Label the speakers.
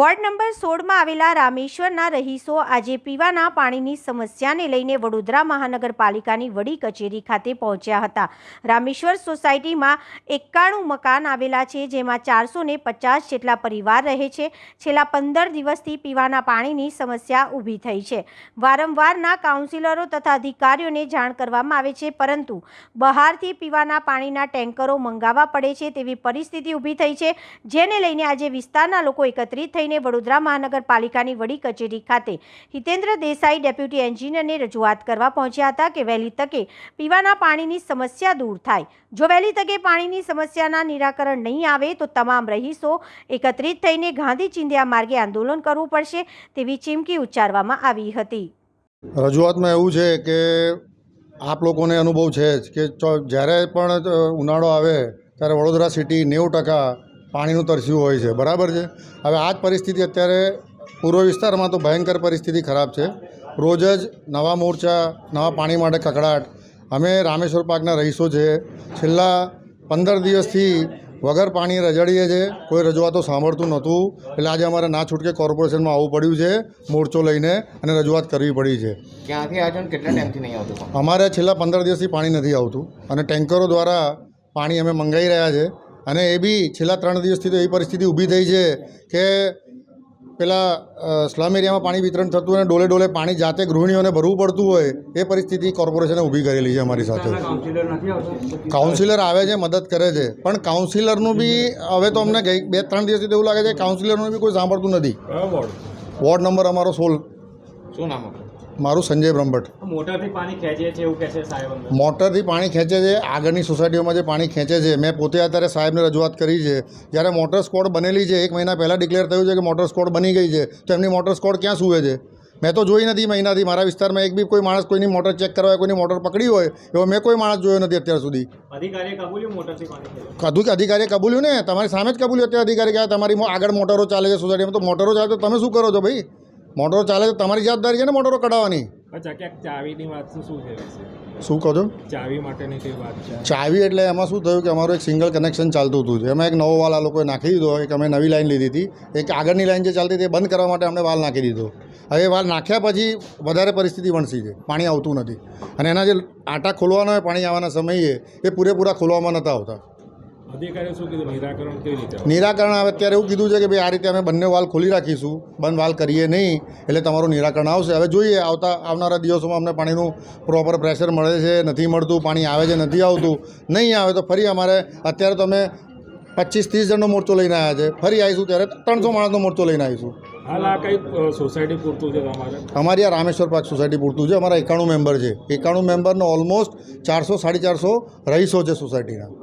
Speaker 1: Ward number સોળમાં આવેલા રામેશ્વરના રહીશો આજે પીવાના પાણીની સમસ્યાને લઈને વડોદરા મહાનગરપાલિકાની વડી કચેરી ખાતે પહોંચ્યા હતા. રામેશ્વર સોસાયટીમાં એકાણું મકાન આવેલા છે, જેમાં ચારસો ને પચાસ જેટલા પરિવાર રહે છે. છેલ્લા પંદર દિવસથી પીવાના પાણીની સમસ્યા ઊભી થઈ છે. વારંવારના કાઉન્સિલરો તથા અધિકારીઓને જાણ કરવામાં આવે છે, પરંતુ બહારથી પીવાના પાણીના ટેન્કરો મંગાવવા પડે છે તેવી પરિસ્થિતિ ઊભી થઈ છે, જેને લઈને આજે વિસ્તારના લોકો એકત્રિત થઈને વડોદરા મહાનગરપાલિકાની વડી કચેરી ખાતે હિતેન્દ્ર દેસાઈ ડેપ્યુટી એન્જિનિયરને રજૂઆત કરવા પહોંચ્યા હતા કે વહેલી તકે પીવાના પાણીની સમસ્યા દૂર થાય. જો વહેલી તકે પાણીની સમસ્યાના નિરાકરણ નહીં આવે તો તમામ રહીશો એકત્રિત થઈને ગાંધી ચિંધ્યા માર્ગે આંદોલન કરવું પડશે તેવી ચીમકી ઉચ્ચારવામાં આવી હતી.
Speaker 2: રજૂઆતમાં એવું છે કે આપ લોકોને અનુભવ છે જ કે જ્યારે પણ ઉનાળો આવે ત્યારે વડોદરા સિટી નેવું ટકા પાણીનું તરસ્યું હોય છે બરાબર છે? હવે આ જ પરિસ્થિતિ અત્યારે પૂર્વ વિસ્તારમાં તો ભયંકર પરિસ્થિતિ ખરાબ છે. રોજ જ નવા મોરચા નવા પાણી માટે કકડાટ અમે રામેશ્વર પાર્કના રહીશો છે. છેલ્લા પંદર દિવસથી વગર પાણી રજડીએ છે. કોઈ રજૂઆતો સાંભળતું નહોતું. એટલે આજે અમારે ના છૂટકે કોર્પોરેશનમાં આવવું પડ્યું છે મોરચો લઈને અને રજૂઆત કરવી પડી છે.
Speaker 3: ક્યાંથી આજે કેટલા ટાઈમથી નહીં આવતું?
Speaker 2: અમારે છેલ્લા પંદર દિવસથી પાણી નથી આવતું. અને ટેન્કરો દ્વારા પાણી અમે મંગાવી રહ્યા છે. અને એ બી છેલ્લા ત્રણ દિવસથી તો એવી પરિસ્થિતિ ઊભી થઈ છે કે પેલા સ્લમ એરિયામાં પાણી વિતરણ થતું અને ડોલે ડોલે પાણી જાતે ગૃહિણીઓને ભરવું પડતું હોય એ પરિસ્થિતિ કોર્પોરેશને ઊભી કરેલી છે અમારી સાથે. કાઉન્સિલર આવે છે મદદ કરે છે પણ કાઉન્સિલરનું બી હવે તો અમને ગઈ બે ત્રણ દિવસથી તો એવું લાગે છે કે કાઉન્સિલરનું બી કોઈ સાંભળતું નથી. વોર્ડ નંબર અમારો સોલ
Speaker 3: શું નામ
Speaker 2: મારું સંજય બ્રહ્મભટ્ટ.
Speaker 4: મોટરથી પાણી ખેંચે છે એવું કહે છે સાહેબ
Speaker 2: મોટરથી પાણી ખેંચે છે આગળની સોસાયટીઓમાં જે પાણી ખેંચે છે. મેં પોતે અત્યારે સાહેબને રજૂઆત કરી છે. જ્યારે મોટર સ્કોડ બનેલી છે એક મહિના પહેલાં ડિક્લેર થયું છે કે મોટર સ્કોડ બની ગઈ છે. તો એમની મોટર સ્કોડ ક્યાં સૂવે છે? મેં તો જોઈ નથી મહિનાથી. મારા વિસ્તારમાં એક બી કોઈ માણસ કોઈની મોટર ચેક કરવા કોઈની મોટર પકડી હોય એવો મેં કોઈ માણસ જોયો નથી અત્યાર સુધી.
Speaker 4: કબૂલ્યું
Speaker 2: અધિકારીએ કબૂલ્યું ને? તમારી સામે જ કબૂલ્યું અત્યારે અધિકારી કહેવાય તમારી આગળ મોટરો ચાલે છે સોસાયટીમાં. તો મોટરો ચાલે તો તમે શું કરો છો ભાઈ? મોટરો ચાલે તો તમારી જવાબદારી છે ને મોટરો કઢાવવાની?
Speaker 4: અચ્છા ક્યાંક ચાવીની વાત શું છે
Speaker 2: શું કહો છો?
Speaker 4: ચાવી માટેની કઈ વાત છે?
Speaker 2: ચાવી એટલે એમાં શું થયું કે અમારું એક સિંગલ કનેક્શન ચાલતું હતું. એમાં એક નવો વાલ આ લોકોએ નાખી દીધો એક અમે નવી લાઈન લીધી હતી. એક આગળની લાઈન જે ચાલતી હતી એ બંધ કરવા માટે અમને વાલ નાખી દીધો. હવે વાલ નાખ્યા પછી વધારે પરિસ્થિતિ વણસી છે. પાણી આવતું નથી. અને એના જે આટા ખોલવાના હોય પાણી આવવાના સમયે એ પૂરેપૂરા ખોલવામાં નહોતા આવતા. નિરાકરણ હવે અત્યારે એવું કીધું છે કે ભાઈ આ રીતે અમે બંને વાલ ખોલી રાખીશું. બંધ વાલ કરીએ નહીં એટલે તમારું નિરાકરણ આવશે. હવે જોઈએ આવતા આવનારા દિવસોમાં અમને પાણીનું પ્રોપર પ્રેશર મળે છે નથી મળતું પાણી આવે છે નથી આવતું. નહીં આવે તો ફરી અમારે અત્યારે તો અમે પચીસ ત્રીસ જણનો મોરચો લઈને આવ્યા છે. ફરી આવીશું ત્યારે ત્રણસો માણસનો મોરચો લઈને આવીશું.
Speaker 4: હાલ આ કઈ સોસાયટી પૂરતું છે તમારે?
Speaker 2: અમારી આ રામેશ્વર પાર્ક સોસાયટી પૂરતું છે. અમારા એકાણું મેમ્બર છે. એકાણું મેમ્બરનો ઓલમોસ્ટ ચારસો સાડી ચારસો રહીશો છે સોસાયટીના